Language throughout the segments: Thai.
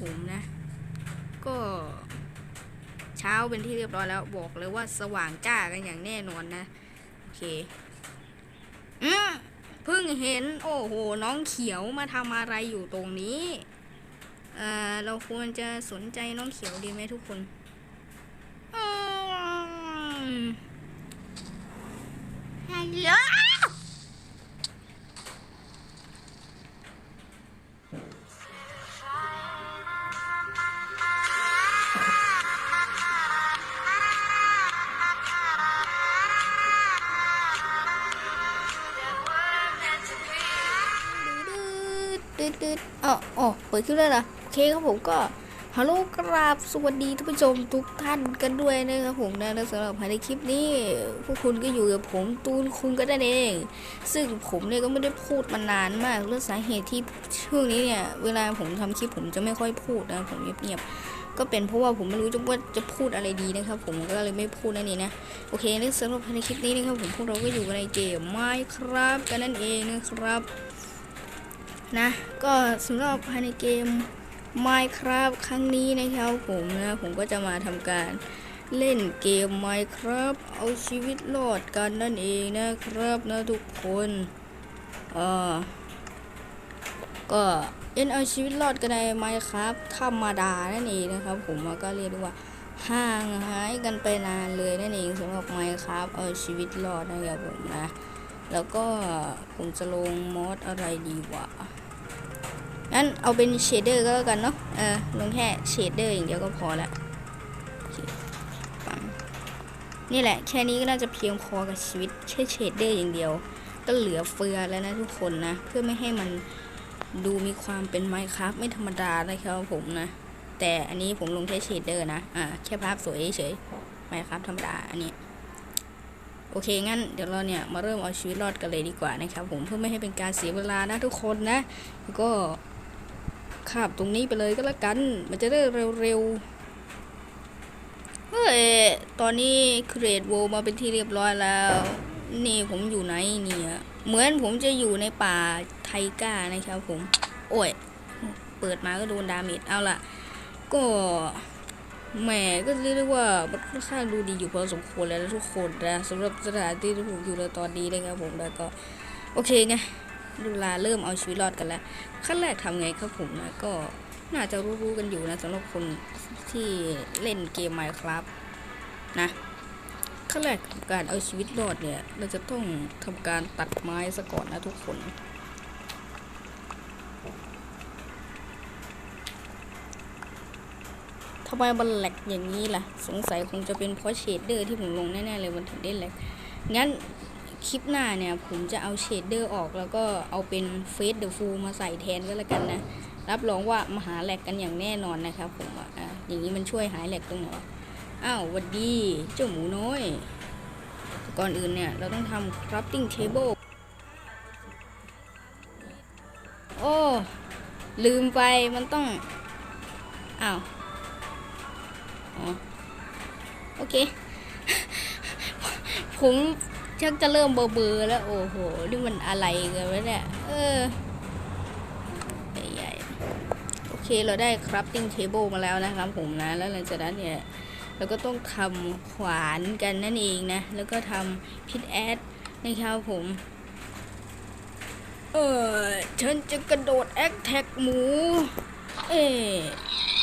ผมนะ ก็เช้าเป็นที่เรียบร้อยแล้วบอกเลยว่าสว่างจ้ากันอย่างแน่นอนนะ โอเคอืมเพิ่งเห็น โอ้โห น้องเขียวมาทำอะไรอยู่ตรงนี้ เอ่อ เราควรจะสนใจน้องเขียวดีไหมทุกคนฮัลโหล ปิดขึ้นแล้วเหรอโอเคครับผมก็ฮัลโหลกราบสวัสดีท่านผู้ชมทุกท่านกันด้วยนะครับผมนะและสำหรับภายในคลิปนี้ พวกคุณก็อยู่กับผมตูนคุงก็ได้เอง ซึ่งผมเนี่ยก็ไม่ได้พูดมานานมากเรื่องสาเหตุที่ช่วงนี้เนี่ย เวลาผมทำคลิปผมจะไม่ค่อยพูดนะผมเงียบๆก็เป็นเพราะว่าผมไม่รู้จะว่าจะพูดอะไรดีนะครับ ผมก็เลยไม่พูดนั่นเองนะโอเคในสำหรับภายในคลิปนี้นะครับผมพวกเราก็อยู่กันในเกมไม้ครับกันนั่นเองนะครับ นะ ก็สำหรับภายในเกม Minecraft ครั้งนี้นะครับผมนะ ผมก็จะมาทำการเล่นเกม Minecraft เอาชีวิตรอดกันนั่นเองนะครับนะทุกคนเออก็เล่นเอาชีวิตรอดกันใน Minecraft ธรรมดานั่นเองนะครับ ผมก็เรียกว่าห่างหายกันไปนานเลยนั่นเองสำหรับ Minecraft เอาชีวิตรอดนะครับผมนะ แล้วก็ผมจะลงมอดอะไรดีวะงั้นเอาเป็นเชดเดอร์ก็แล้วกันเนาะเออลงแค่เชดเดอร์อย่างเดียวก็พอละนี่แหละแค่นี้ก็น่าจะเพียงพอกับชีวิตแค่เชดเดอร์อย่างเดียว ก็เหลือเฟือแล้วนะทุกคนนะ เพื่อไม่ให้มันดูมีความเป็นไมค์ครับไม่ธรรมดานะครับผมนะ แต่อันนี้ผมลงแค่เชดเดอร์นะ อ่า แค่ภาพสวยเฉยไมค์ครับธรรมดาอันนี้ โอเคงั้นเดี๋ยวเราเนี่ยมาเริ่มเอาชีวิตรอดกันเลยดีกว่านะครับผมเพื่อไม่ให้เป็นการเสียเวลานะทุกคนนะแล้วก็ข้ามตรงนี้ไปเลยก็แล้วกัน มันจะได้เร็วๆเฮ้ยตอนนี้ครีเอทโวมาเป็นที่เรียบร้อยแล้ว นี่ผมอยู่ไหนเนี่ยเหมือนผมจะอยู่ในป่าไทก้านะครับผม โอ้ย เปิดมาก็โดนดาเมจเอาล่ะ ก็ แหมก็เรียกได้ว่ามันค่อนข้างดูดีอยู่พอสมควรแล้วทุกคนนะสำหรับสถานที่ที่ผมอยู่ในตอนนี้นะครับผมแล้วก็โอเคไงดูลาเริ่มเอาชีวิตรอดกันแล้วขั้นแรกทำไงครับผมนะก็น่าจะรู้ๆกันอยู่นะสำหรับคนที่เล่นเกม Minecraft นะขั้นแรกของการเอาชีวิตรอดเนี่ย เราจะต้องทำการตัดไม้ซะก่อนนะทุกคน ทำไมมันแหลกอย่างนี้ล่ะ สงสัยคงจะเป็นเพราะเชดเดอร์ที่ผมลงแน่ๆเลยมันถึงได้แหลกงั้นคลิปหน้าเนี่ย ผมจะเอาเชดเดอร์ออกแล้วก็เอาเป็นเฟสเดอะฟูมาใส่แทนก็แล้วกันนะ รับรองว่ามาหาแหลกกันอย่างแน่นอนนะครับผมอะอย่างนี้มันช่วยหายแหลกตรงไหนวะอ้าวหวัดดีเจ้าหมูน้อย ก่อนอื่นเนี่ย เราต้องทำ crafting table โอ้ ลืมไปมันต้อง อ้าว โอเค ผมชักจะเริ่มเบอร์เบอร์แล้ว โอ้โห นี่มันอะไรกันวะเนี่ย เออใหญ่ๆโอเค เราได้ crafting table มาแล้วนะครับผมนะ แล้วหลังจากนั้นเนี่ยเราก็ต้องทำขวานกันนั่นเองนะ แล้วก็ทำพิทแอดนะครับผม เออฉันจะกระโดดแอคแท็กหมู เอ๊ะ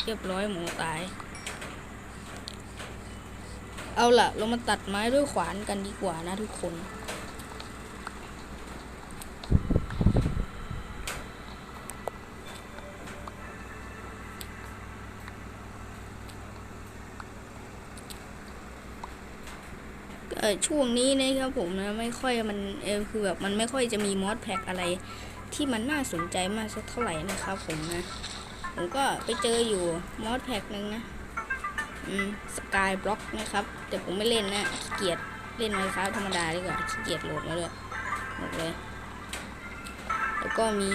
เรียบร้อยหมูตาย เอาล่ะ เรามาตัดไม้ด้วยขวานกันดีกว่านะทุกคน ช่วงนี้นะครับผมนะ ไม่ค่อยมันเออคือแบบมันไม่ค่อยจะมีมอสแพ็กอะไร ที่มันน่าสนใจมากสักเท่าไหร่นะครับผมนะ ผมก็ไปเจออยู่มอสแพ็กหนึ่งนะ สกายบล็อกนะครับ แต่ผมไม่เล่นนะขี้เกียจเล่นไมค์ครับธรรมดาดีกว่าขี้เกียจโหลดมาเลยหมดเลย แล้วก็มี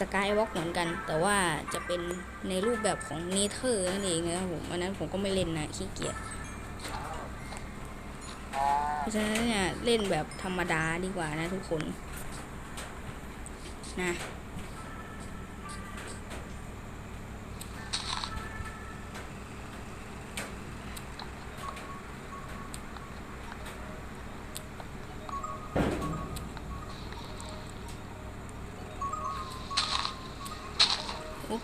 สกายบล็อกเหมือนกัน แต่ว่าจะเป็นในรูปแบบของเนเธอร์นั่นเองนะครับผมอันนั้นผมก็ไม่เล่นนะขี้เกียจเพราะฉะนั้นเนี่ยเล่นแบบธรรมดาดีกว่านะทุกคนนะ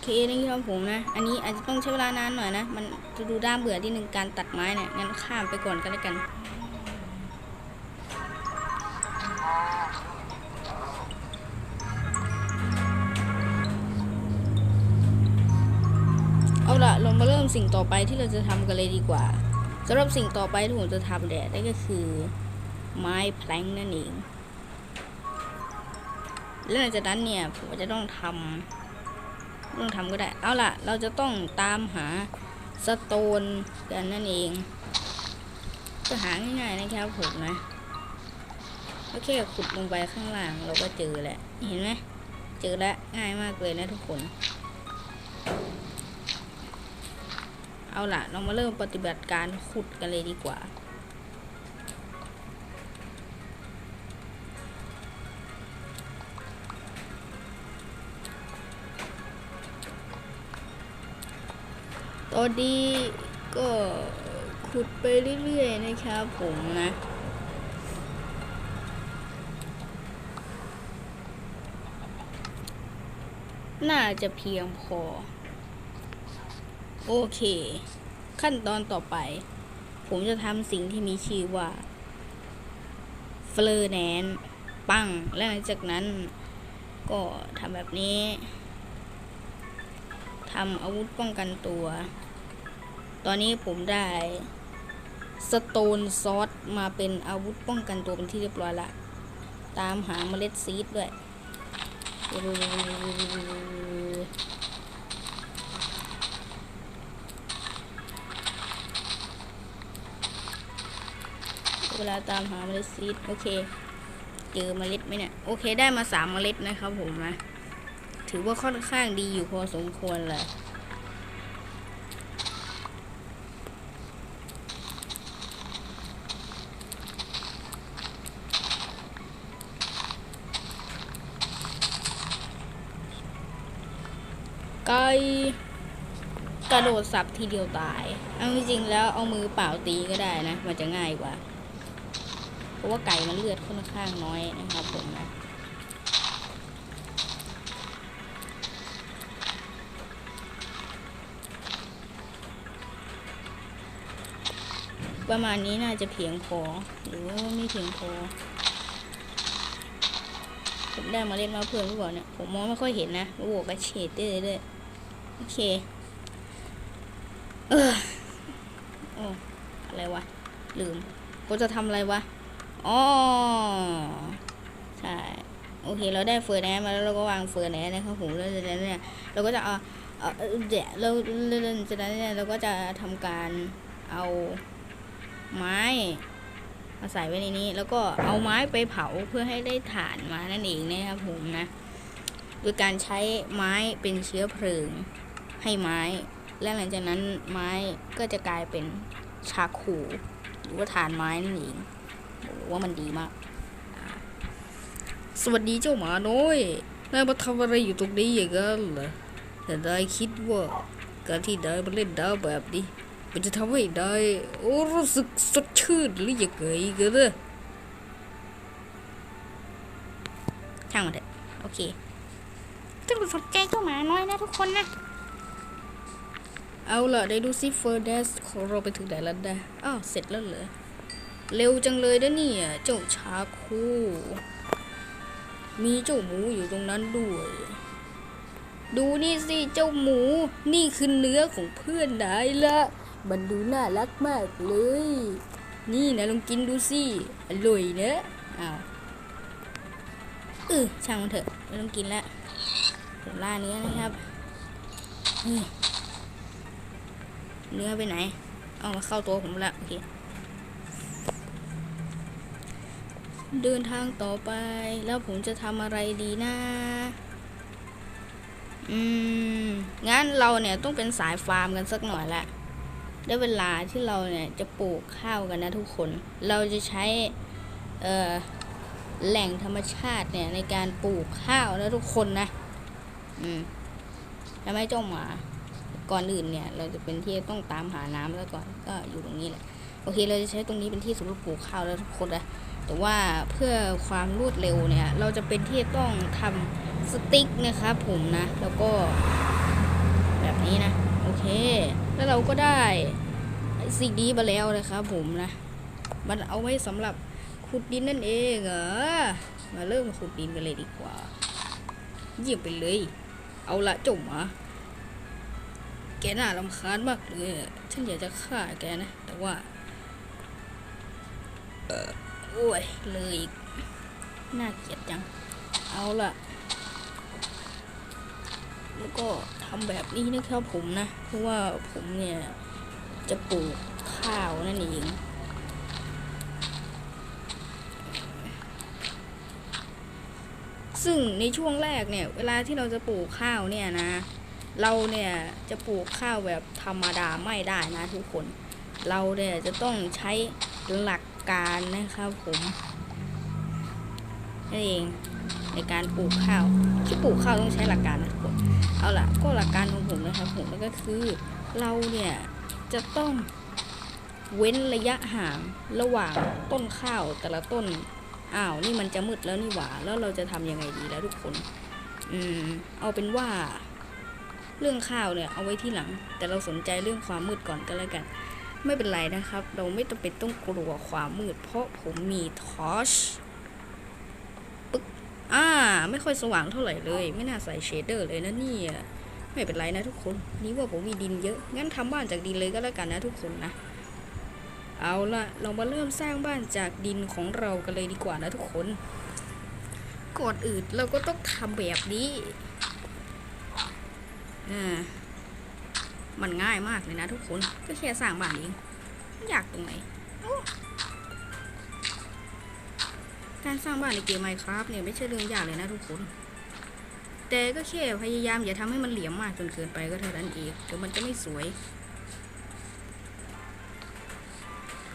เคนะครับผมนะ อันนี้อาจจะต้องใช้เวลานานหน่อยนะ มันจะดูด้ามเบื่อที่หนึ่งการตัดไม้เนี่ย งั้นข้ามไปก่อนก็แล้วกัน เอาละเรามาเริ่มสิ่งต่อไปที่เราจะทำกันเลยดีกว่าสำหรับสิ่งต่อไปที่ผมจะทำเนี่ยนั่นก็คือ ไม้แพลงนั่นเอง แล้วหลังจากนั้นเนี่ยผมจะต้องทำ ต้องทำก็ได้ เอาล่ะ เราจะต้องตามหาสโตนกันนั่นเอง ก็หาง่ายๆนะครับผมนะก็แค่ขุดลงไปข้างล่างเราก็เจอแหละ เห็นไหมเจอแล้วง่ายมากเลยนะทุกคน เอาล่ะ เรามาเริ่มปฏิบัติการขุดกันเลยดีกว่า ตอนนี้ก็ขุดไปเรื่อยๆนะครับผมนะ น่าจะเพียงพอ โอเค ขั้นตอนต่อไป ผมจะทำสิ่งที่มีชื่อว่าเฟลอแนนปั้ง และหลังจากนั้นก็ทำแบบนี้ทำอาวุธป้องกันตัว ตอนนี้ผมได้สโตนซอสมาเป็นอาวุธป้องกันตัวเป็นที่เรียบร้อยละ ตามหาเมล็ดซีดด้วย เวลาตามหาเมล็ดซีด โอเค เจอเมล็ดไหมเนี่ย โอเคได้มาสามเมล็ดนะครับผมนะ ถือว่าค่อนข้างดีอยู่พอสมควรเลย ไก่กระโดดสับทีเดียวตาย เอาจริงๆแล้วเอามือเปล่าตีก็ได้นะ มันจะง่ายกว่า เพราะว่าไก่มันเลือดค่อนข้างน้อยนะครับผมนะประมาณนี้น่าจะเพียงพอ หรือว่าไม่เพียงพอ ผมได้มาเล่นมาเพื่อนหรือเปล่าเนี่ย ผมมองไม่ค่อยเห็นนะโอ้โหกระเฉดได้เลยด้วย โอเค เออโอ้อะไรวะ ลืมผมจะทำอะไรวะ อ๋อ ใช่ โอเค เราได้เฟอร์แนมาแล้วเราก็วางเฟอร์แนนนะครับผมแล้วจากนั้นเนี่ยเราก็จะเอาเอเดี๋ยวเราจากนั้นเนี่ยเราก็จะทำการเอาไม้มาใส่ไว้ในนี้ แล้วก็เอาไม้ไปเผาเพื่อให้ได้ถ่านมานั่นเองนะครับผมนะโดยการใช้ไม้เป็นเชื้อเพลิง ให้ไม้ และหลังจากนั้นไม้ก็จะกลายเป็นชาคูหรือว่าถ่านไม้นั่นเองบอกว่ามันดีมาก สวัสดีเจ้าหมาน้อยนายมาทำอะไรอยู่ตรงนี้อย่างนั้นเหรอแต่นายคิดว่าการที่นายมาเล่นดาวแบบนี้มันจะทำให้นายรู้สึกสดชื่นหรือยังไงกันนะช่างมันเถอะโอเคต้องสนใจเจ้าหมาน้อยนะทุกคนนะ เอาล่ะได้ดูซิเฟอร์เดสของเราไปถึงไหนแล้วนะอ้าวเสร็จแล้วเหรอ เร็วจังเลยนะเนี่ย เจ้าชาคูมีเจ้าหมูอยู่ตรงนั้นด้วย ดูนี่สิ เจ้าหมู นี่คือเนื้อของเพื่อนนายละ มันดูน่ารักมากเลย นี่นะลองกินดูสิ อร่อยนะอ้าวเออช่างมันเถอะไม่ต้องกินละผมล่าเนื้อนะครับ เนื้อไปไหน เอามาเข้าตัวผมละโอเคเดินทางต่อไปแล้วผมจะทำอะไรดีนะอืมงั้นเราเนี่ยต้องเป็นสายฟาร์มกันสักหน่อยละได้เวลาที่เราเนี่ยจะปลูกข้าวกันนะทุกคน เราจะใช้เอ่อแหล่งธรรมชาติเนี่ยในการปลูกข้าวนะทุกคนนะ อืมแล้วไม่จ้าหมา ก่อนอื่นเนี่ย เราจะเป็นที่ต้องตามหาน้ำแล้วก่อนก็อยู่ตรงนี้แหละโอเคเราจะใช้ตรงนี้เป็นที่สำหรับปลูกข้าวแล้วทุกคนนะแต่ว่าเพื่อความรวดเร็วเนี่ย เราจะเป็นที่ต้องทำสติ๊กนะครับผมนะ แล้วก็แบบนี้นะ โอเค แล้วเราก็ได้สิ่งนี้มาแล้วนะครับผมนะ มันเอาไว้สำหรับขุดดินนั่นเองเหรอมาเริ่มขุดดินกันเลยดีกว่าเยี่ยมไปเลย เอาละจมหมา แกน่ารำคาญมากเลยฉันอยากจะฆ่าแกนะ แต่ว่า เออโอ้ย เลยอีกน่าเกลียดจัง เอาละแล้วก็ทำแบบนี้นะครับผมนะ เพราะว่าผมเนี่ย จะปลูกข้าวนั่นเองซึ่งในช่วงแรกเนี่ย เวลาที่เราจะปลูกข้าวเนี่ยนะ เราเนี่ยจะปลูกข้าวแบบธรรมดาไม่ได้นะทุกคน เราเนี่ยจะต้องใช้หลักการนะครับผมนั่นเองในการปลูกข้าวที่ปลูกข้าวต้องใช้หลักการนะทุกคนเอาล่ะก็หลักการของผมนะครับผมก็คือเราเนี่ยจะต้องเว้นระยะห่างระหว่างต้นข้าวแต่ละต้นอ้าวนี่มันจะมืดแล้วนี่หว่า แล้วเราจะทำยังไงดีแล้วทุกคน อืม เอาเป็นว่า เรื่องข้าวเนี่ยเอาไว้ที่หลัง แต่เราสนใจเรื่องความมืดก่อนก็แล้วกัน ไม่เป็นไรนะครับ เราไม่ต้องเป็นต้องกลัวความมืด เพราะผมมีทอชปึ๊กอ่า ไม่ค่อยสว่างเท่าไหร่เลย ไม่น่าใส่เชดเดอร์เลยนะนี่ไม่เป็นไรนะทุกคน นี่ว่าผมมีดินเยอะ งั้นทำบ้านจากดินเลยก็แล้วกันนะทุกคนนะ เอาละเรามาเริ่มสร้างบ้านจากดินของเรากันเลยดีกว่านะทุกคนก่อนอื่นเราก็ต้องทำแบบนี้ อ่ามันง่ายมากเลยนะทุกคน ก็แค่สร้างบ้านเองไม่ยากตรงไหน การสร้างบ้านในเกมไมครับเนี่ยไม่ใช่เรื่องยากเลยนะทุกคน แต่ก็แค่พยายามอย่าทำให้มันเหลี่ยมมากจนเกินไปก็เท่านั้นเองเดี๋ยวมันจะไม่สวย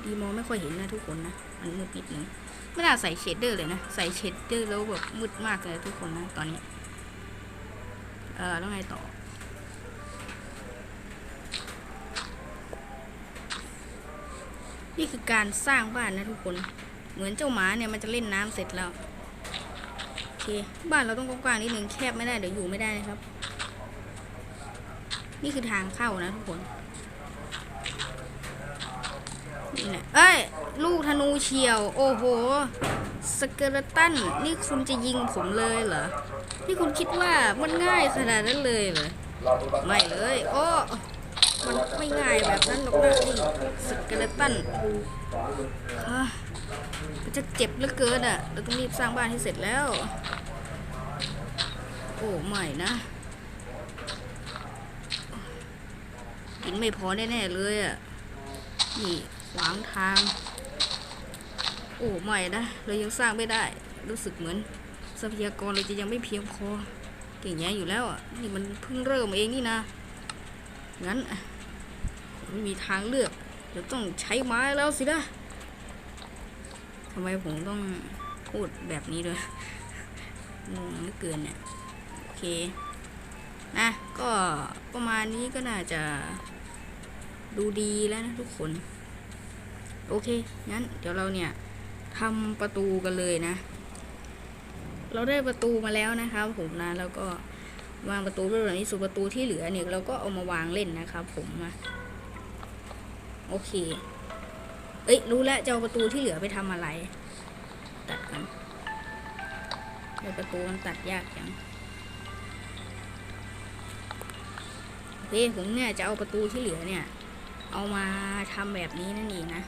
ดีมองไม่ค่อยเห็นนะทุกคนนะ มันมืดนิดนึงไม่น่าใส่เชดเดอร์เลยนะ ใส่เชดเดอร์แล้วแบบมืดมากเลยทุกคนนะตอนนี้ เออแล้วไงต่อ นี่คือการสร้างบ้านนะทุกคน เหมือนเจ้าหมาเนี่ยมันจะเล่นน้ำเสร็จแล้วโอเคบ้านเราต้องกว้างๆนิดนึงแคบไม่ได้เดี๋ยวอยู่ไม่ได้นะครับ นี่คือทางเข้านะทุกคนนี่แหละเอ้ย ลูกธนูเฉียว โอ้โห สเกเลตัน นี่คุณจะยิงผมเลยเหรอ นี่คุณคิดว่ามันง่ายขนาดนั้นเลยเหรอ ไม่เลย โอ้ มันไม่ง่ายแบบนั้นหรอกนะนี่สเกเลตันมันจะเจ็บเหลือเกินอะ เราต้องรีบสร้างบ้านให้เสร็จแล้ว โอ้ไม่นะกินไม่พอแน่ๆเลยอะ นี่ขวางทาง โอ้ไม่นะ เรายังสร้างไม่ได้ รู้สึกเหมือนทรัพยากรเราจะยังไม่เพียงพอเก่งแย่อยู่แล้วอะ นี่มันเพิ่งเริ่มเองนี่นะ งั้น ไม่มีทางเลือกเดี๋ยวต้องใช้ไม้แล้วสินะทำไมผมต้องพูดแบบนี้ด้วยงงเหลือเกินเนี่ย โอเค นะ ก็ประมาณนี้ก็น่าจะดูดีแล้วนะทุกคน โอเค งั้น เดี๋ยวเราเนี่ยทำประตูกันเลยนะ เราได้ประตูมาแล้วนะครับผมนะ แล้วก็วางประตูด้วยแบบนี้ส่วนประตูที่เหลือเนี่ยเราก็เอามาวางเล่นนะครับผมนะ โอเค เอ้ย รู้แล้วจะเอาประตูที่เหลือไปทำอะไร ตัดกันเดี๋ยวประตูมันตัดยากจังโอเคผมเนี่ยจะเอาประตูที่เหลือเนี่ย เอามาทำแบบนี้นั่นเองนะ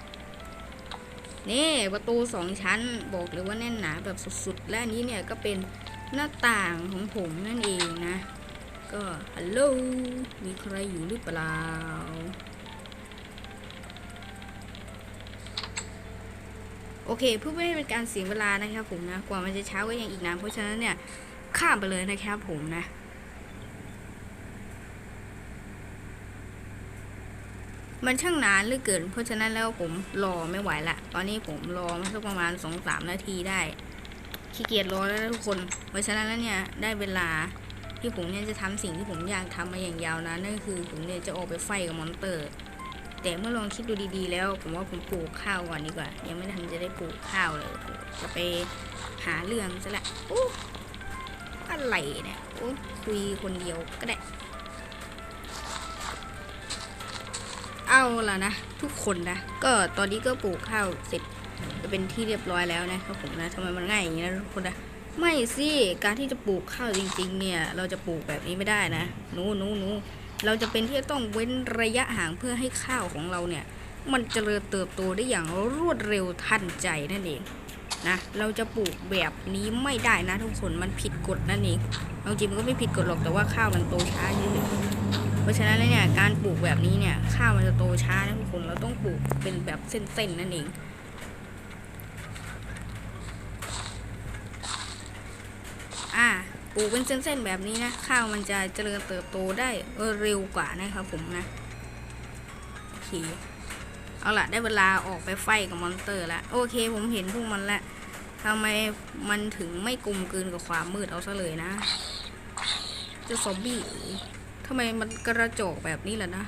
นี่ประตูสองชั้นบอกเลยว่าแน่นหนาแบบสุดๆ และนี้เนี่ยก็เป็นหน้าต่างของผมนั่นเองนะ ก็ฮัลโหลมีใครอยู่หรือเปล่า โอเคเพื่อไม่ให้เป็นการเสียเวลานะครับผมนะกว่ามันจะเช้าก็ยังอีกนานเพราะฉะนั้นเนี่ยข้ามไปเลยนะครับผมนะมันช่างนานเหลือเกิน เพราะฉะนั้นแล้วผมรอไม่ไหวละ ตอนนี้ผมรอมาสักประมาณสองสามนาทีได้ ขี้เกียจรอแล้วทุกคน เพราะฉะนั้นแล้วเนี่ยได้เวลาที่ผมเนี่ยจะทำสิ่งที่ผมอยากทำมาอย่างยาวนานนั่นคือผมเนี่ยจะออกไปไฟกับมอนเตอร์ แต่เมื่อลองคิดดูดีๆ แล้ว ผมว่าผมปลูกข้าวก่อนดีกว่า ยังไม่ทันจะได้ปลูกข้าวเลยจะไปหาเรื่องซะละโอ้อะไรเนี่ยโอ้คุยคนเดียวก็ได้ เอาล่ะนะ ทุกคนนะ ก็ตอนนี้ก็ปลูกข้าวเสร็จก็เป็นที่เรียบร้อยแล้วนะครับผมนะทำไมมันง่ายอย่างนี้นะทุกคนนะไม่สิ การที่จะปลูกข้าวจริง ๆ เนี่ย เราจะปลูกแบบนี้ไม่ได้นะหนูหนูหนู เราจะเป็นที่จะต้องเว้นระยะห่างเพื่อให้ข้าวของเราเนี่ย มันเจริญเติบโตได้อย่างรวดเร็วทันใจนั่นเองนะเราจะปลูกแบบนี้ไม่ได้นะทุกคนมันผิดกฎนั่นเองเอาจริงมันก็ไม่ผิดกฎหรอกแต่ว่าข้าวมันโตช้าเฉยๆเพราะฉะนั้นเนี่ยการปลูกแบบนี้เนี่ยข้าวมันจะโตช้านะทุกคนเราต้องปลูกเป็นแบบเส้นๆนั่นเอง อ่าป ลูกเป็นเส้นๆแบบนี้นะข้าวมันจะเจริญเติบโตได้เร็วกว่านะครับผมนะโอเคเอาล่ะได้เวลาออกไปไฟกับมอนสเตอร์แล้วโอเคผมเห็นพวกมันแล้วทำไมมันถึงไม่กลมกลืนกับความมืดเอาซะเลยนะจะซอมบี้ทำไมมันกระจกแบบนี้ล่ะนะ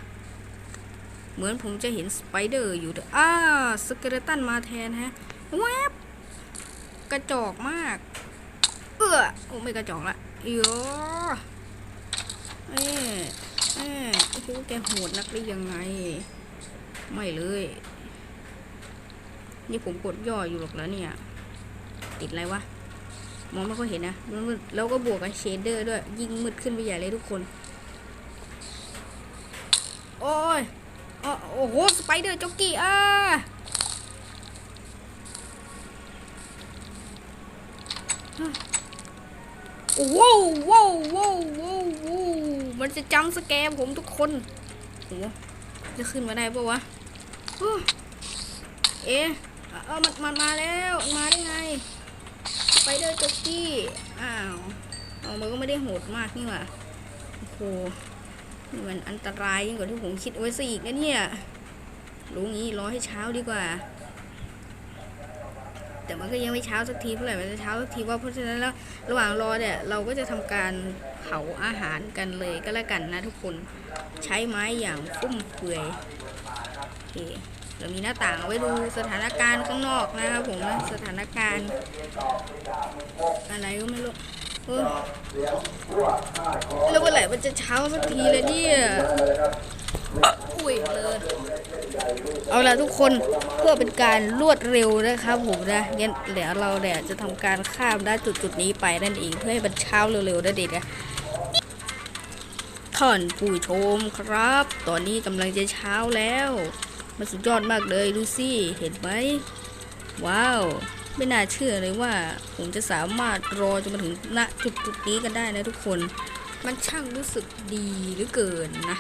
เหมือนผมจะเห็นสไปเดอร์อยู่เด้ออ้าสเกเลตันมาแทนฮะแวบกระจอกมาก เอื้อโอ้ไม่กระจอกละ เอียเอ๊ะเอ๊ะโอ้โหแกโหดนักได้ยังไง ไม่เลย นี่ผมกดย่ออยู่หรอกแล้วเนี่ย ติดอะไรวะ มองไม่ค่อยเห็นนะมืดแล้วก็บวกกับเชดเดอร์ด้วย ยิ่งมืดขึ้นไปใหญ่เลยทุกคน โอ้ยอ้อโอ้โห สไปเดอร์จ็อกกี้อะ ว้าวว้าวว้าวว้าวว้วมันจะจังสแกมผมทุกคนโหจะขึ้นมาได้ปะวะเอ๊ะเออมันมันมาแล้วมาได้ไงไปเดอร์จ็อกกี้อ้าวเอามันก็ไม่ได้โหดมากนี่หว่าโอ้โหนี่มันอันตรายยิ่งกว่าที่ผมคิดไว้ซะอีกนะเนี่ยรู้งี้รอให้เช้าดีกว่า แต่มันก็ยังไม่เช้าสักทีเท่าไหร่มันจะเช้าสักทีว่าเพราะฉะนั้นแล้วระหว่างรอเนี่ยเราก็จะทำการเผาอาหารกันเลยก็แล้วกันนะทุกคนใช้ไม้อย่างฟุ่มเฟือยโอเคเรามีหน้าต่างเอาไว้ดูสถานการณ์ข้างนอกนะครับผมนะสถานการณ์ อะไรก็ไม่รู้แล้วเมื่อไหร่มันจะเช้าสักทีเลยเนี่ย อุ้ยเลยเอาละทุกคนเพื่อเป็นการรวดเร็วนะครับผมนะงั้นเดี๋ยวเราเนี่ยจะทำการข้ามด้านจุดจุดนี้ไปนั่นเองเพื่อให้มันเช้าเร็วๆนั่นเองนะท่านผู้ชมครับ ตอนนี้กำลังจะเช้าแล้ว มันสุดยอดมากเลยดูสิเห็นไหมว้าวไม่น่าเชื่อเลยว่าผมจะสามารถรอจนมาถึงณจุดจุดนี้กันได้นะทุกคน มันช่างรู้สึกดีเหลือเกินนะ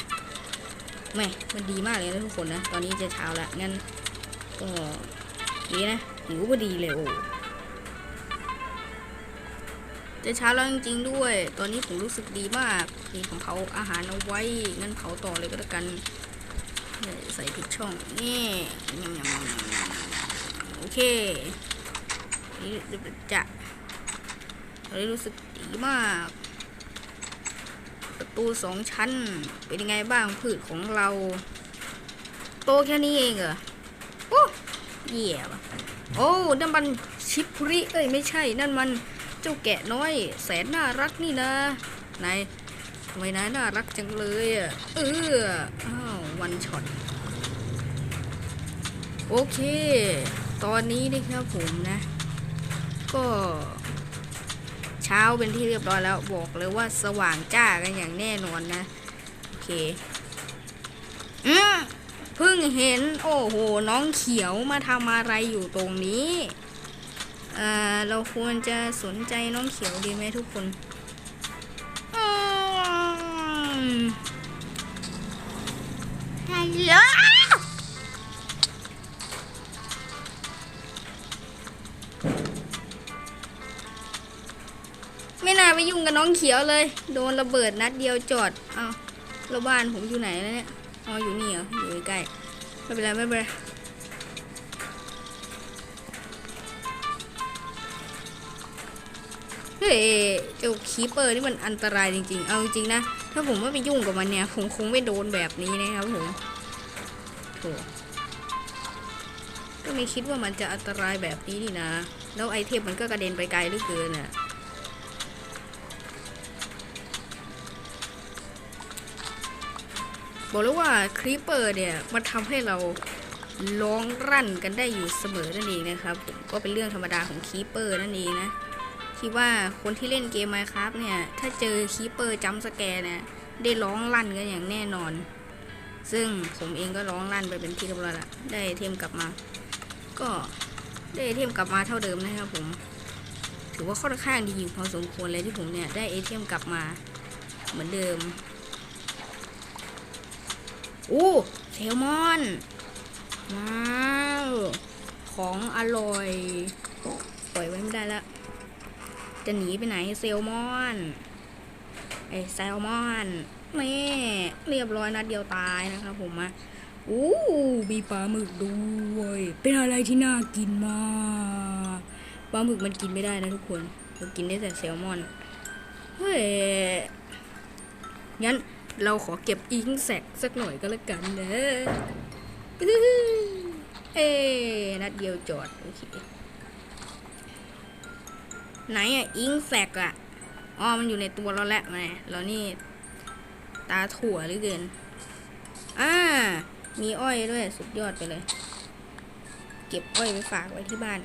ไม่มันดีมากเลยนะทุกคนนะ ตอนนี้จะเช้าละงั้นก็ดีนะหิวพอดีเลยโอ้จะเช้าแล้วจริงๆด้วย ตอนนี้ผมรู้สึกดีมากนี่ผมเผาอาหารเอาไว้ งั้นเผาต่อเลยก็แล้วกันเนี่ยใส่ผิดช่อง นี่โอเค นี่จะ ตอนนี้รู้สึกดีมาก ประตูสองชั้น เป็นยังไงบ้างพืชของเรา โตแค่นี้เองเหรอโอ้เหี้ยวโอ้นั่นมันชิปริเอ้ยไม่ใช่ นั่นมันเจ้าแกะน้อย แสนน่ารักนี่นะนายทำไมนายน่ารักจังเลยอะเอออ้าววันช็อตโอเค ตอนนี้นะครับผมนะ ก็ ช้าเป็นที่เรียบร้อยแล้วบอกเลยว่าสว่างจ้ากันอย่างแน่นอนนะโอเคอืมเพิ่งเห็น โอ้โห น้องเขียวมาทำอะไรอยู่ตรงนี้เอ่อเราควรจะสนใจน้องเขียวดีไหมทุกคนอืมฮัลโหล ไปยุ่งกับน้องเขียวเลย โดนระเบิดนัดเดียวจอดเอาแล้วบ้านผมอยู่ไหนแล้วเนี่ยอ๋ออยู่นี่เหรออยู่ใกล้ไม่เป็นไรไม่เป็นไรเฮ้ยเจ้าคีเปอร์นี่มันอันตรายจริง ๆ เอาจริงนะ ถ้าผมไม่ไปยุ่งกับมันเนี่ย ผมคงไม่โดนแบบนี้นะครับผมโถก็ไม่คิดว่ามันจะอันตรายแบบนี้นี่นะ แล้วไอเทมมันก็กระเด็นไปไกลหลือเกินน่ะ บอกเลยว่าครีปเปอร์เนี่ยมันทำให้เราร้องรั่นกันได้อยู่เสมอนั่นเองนะครับผมก็เป็นเรื่องธรรมดาของครีปเปอร์นั่นเองนะคิดว่าคนที่เล่นเกม Minecraft เนี่ย ถ้าเจอครีปเปอร์จัมสแกร์เนี่ยได้ร้องลั่นกันอย่างแน่นอน ซึ่งผมเองก็ร้องลั่นไปเป็นที่เรียบร้อยละได้เทมกลับมา ก็ได้เทมกลับมาเท่าเดิมนะครับผม ถือว่าค่อนข้างดีอยู่พอสมควรเลยที่ผมเนี่ยได้ไอเทมกลับมาเหมือนเดิม อ้แซลมอนว้าวของอร่อยปล่อยไว้ไม่ได้แล้ว จะหนีไปไหนแซลมอนไอแซลมอนนี่เรียบร้อยนัดเดียวตายนะครับผมอะอู้มีปลาหมึกด้วย เป็นอะไรที่น่ากินมากปลาหมึกมันกินไม่ได้นะทุกคนมันกินได้แต่แซลมอนเฮ้ยงั้น เราขอเก็บอิงแสกสักหน่อยก็แล้วกันเด้ออื้อเอ้นัดเดียวจอด โอเค ไหนอะอิงแสกอะอ๋อ มันอยู่ในตัวเราแล้วแหมเรานี่ ตาถั่วหลือเกิน อ่า มีอ้อยด้วย สุดยอดไปเลย เก็บอ้อยไปฝากไว้ที่บ้าน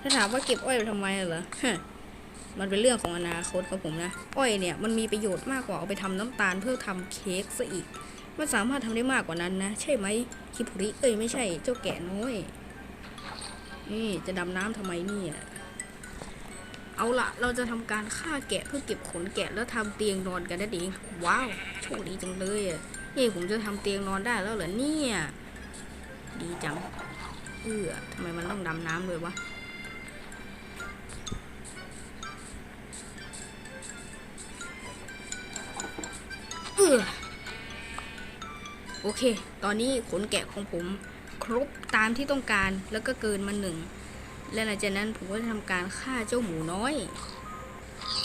ถ้าถามว่าเก็บอ้อยไปทำไมเหรอฮ มันเป็นเรื่องของอนาคตครับผมนะ อ้อยเนี่ยมันมีประโยชน์มากกว่าเอาไปทำน้ำตาลเพื่อทำเค้กซะอีก มันสามารถทำได้มากกว่านั้นนะ ใช่ไหมคิปุริเอ้ยไม่ใช่เจ้าแกะน้อย นี่จะดำน้ำทำไมเนี่ยเอาละเราจะทำการฆ่าแกะเพื่อเก็บขนแกะแล้วทำเตียงนอนกันนั่นเองว้าวโชคดีจังเลยอะนี่ผมจะทำเตียงนอนได้แล้วเหรอเนี่ย ดีจัง เออทำไมมันต้องดำน้ำเลยวะ โอเค ตอนนี้ขนแกะของผมครบตามที่ต้องการแล้วก็เกินมาหนึ่ง และหลังจากนั้นผมก็จะทำการฆ่าเจ้าหมูน้อย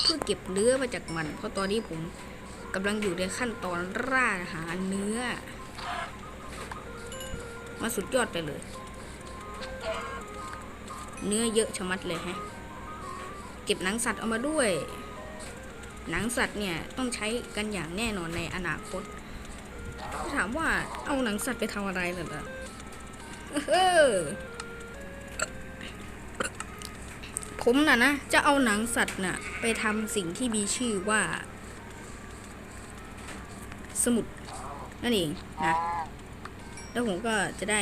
เพื่อเก็บเนื้อมาจากมัน เพราะตอนนี้ผมกำลังอยู่ในขั้นตอนร่าหาเนื้อ มาสุดยอดไปเลย เนื้อเยอะชะมัดเลยฮะ เก็บหนังสัตว์เอามาด้วย หนังสัตว์เนี่ยต้องใช้กันอย่างแน่นอนในอนาคต ถามว่าเอาหนังสัตว์ไปทำอะไรเหรอผมน่ะนะ จะเอาหนังสัตว์น่ะ ไปทำสิ่งที่มีชื่อว่า สมุดนั่นเองนะ แล้วผมก็จะได้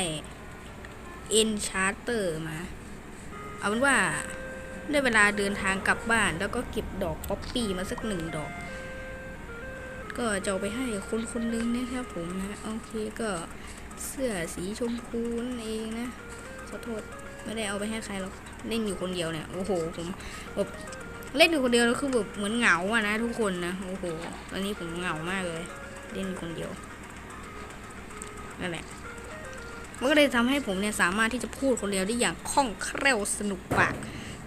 Enchanter มา เอาเป็นว่าได้เวลาเดินทางกลับบ้านแล้วก็เก็บดอกป๊อปปี้มาสักหนึ่งดอก ก็จะเอาไปให้คนคนหนึงนะครับผมนะโอเคก็เสื้อสีชมพูนั่นเองนะขอโทษไม่ได้เอาไปให้ใครหรอกเล่นอยู่คนเดียวเนี่ยโอ้โหผมแบบเล่นอยู่คนเดียวแล้วคือแบบเหมือนเหงาอะนะ ทุกคนนะโอ้โหตอนนี้ผมเหงามากเลย เล่นอยู่คนเดียวนั่นแหละมันก็เลยทำให้ผมเนี่ยสามารถที่จะพูดคนเดียวได้อย่างคล่องแคล่วสนุกปาก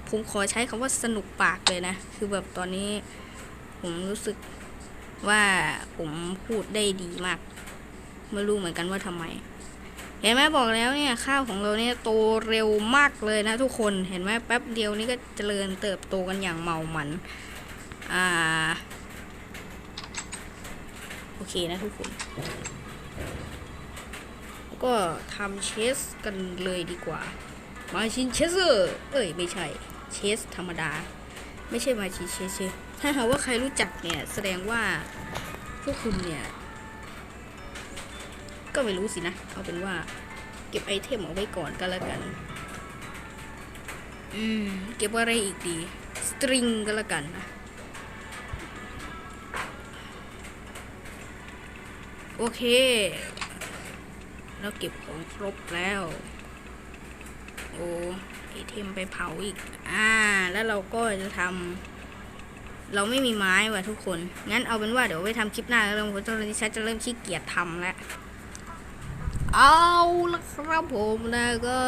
ผมขอใช้คำว่าสนุกปากเลยนะ คือแบบตอนนี้ผมรู้สึก ว่าผมพูดได้ดีมากไม่รู้เหมือนกันว่าทำไม เห็นไหมบอกแล้วเนี่ยข้าวของเราเนี่ยโตเร็วมากเลยนะทุกคนเห็นไหมแป๊บเดียวนี่ก็เจริญเติบโตกันอย่างเมามันอ่าโอเคนะทุกคนก็ทำเชสกันเลยดีกว่า มาชินเชสเอ้ยไม่ใช่เชสธรรมดา ไม่ใช่มาชินเชสเชส ถ้าหากว่าใครรู้จักเนี่ย แสดงว่าพวกคุณเนี่ย ก็ไม่รู้สินะ เอาเป็นว่า เก็บไอเทมเอาไว้ก่อนก็แล้วกัน อืม เก็บอะไรอีกดี สตริงก็แล้วกันนะ โอเค เราเก็บของครบแล้ว โอ้ไอเทมไปเผาอีก อ่า แล้วเราก็จะทำ เราไม่มีไม้ว่ะทุกคน งั้นเอาเป็นว่าเดี๋ยวไปทำคลิปหน้าแล้วผมตอนนี้ฉันจะเริ่มขี้เกียจทำแล้ว เอาละครับผมนะก็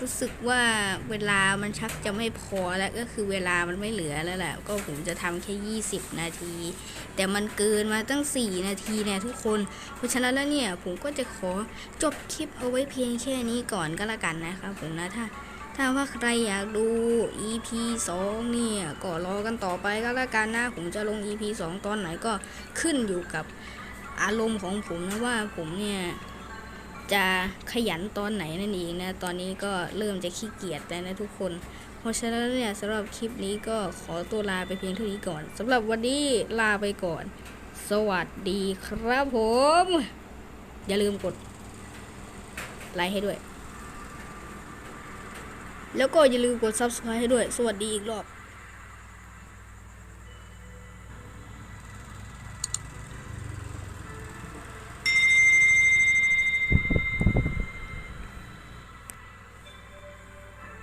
รู้สึกว่าเวลามันชักจะไม่พอแล้วก็คือเวลามันไม่เหลือแล้วแหละ ก็ผมจะทำแค่ 20 นาที แต่มันเกินมาตั้ง 4 นาทีเนี่ยทุกคน เพราะฉะนั้นแล้วเนี่ยผมก็จะขอจบคลิปเอาไว้เพียงแค่นี้ก่อนก็แล้วกันนะครับผมนะถ้า ถ้าว่าใครอยากดู EP 2 เนี่ย ก็รอกันต่อไปก็แล้วกันนะ ผมจะลง EP 2 ตอนไหนก็ขึ้นอยู่กับอารมณ์ของผมนะว่าผมเนี่ยจะขยันตอนไหนนั่นเองนะ ตอนนี้ก็เริ่มจะขี้เกียจแล้วนะทุกคน เพราะฉะนั้นเนี่ยสำหรับคลิปนี้ก็ขอตัวลาไปเพียงเท่านี้ก่อนสำหรับวันนี้ลาไปก่อน สวัสดีครับผม อย่าลืมกดไลค์ให้ด้วย แล้วก็อย่าลืมกด subscribe ให้ด้วย สวัสดีอีกรอบ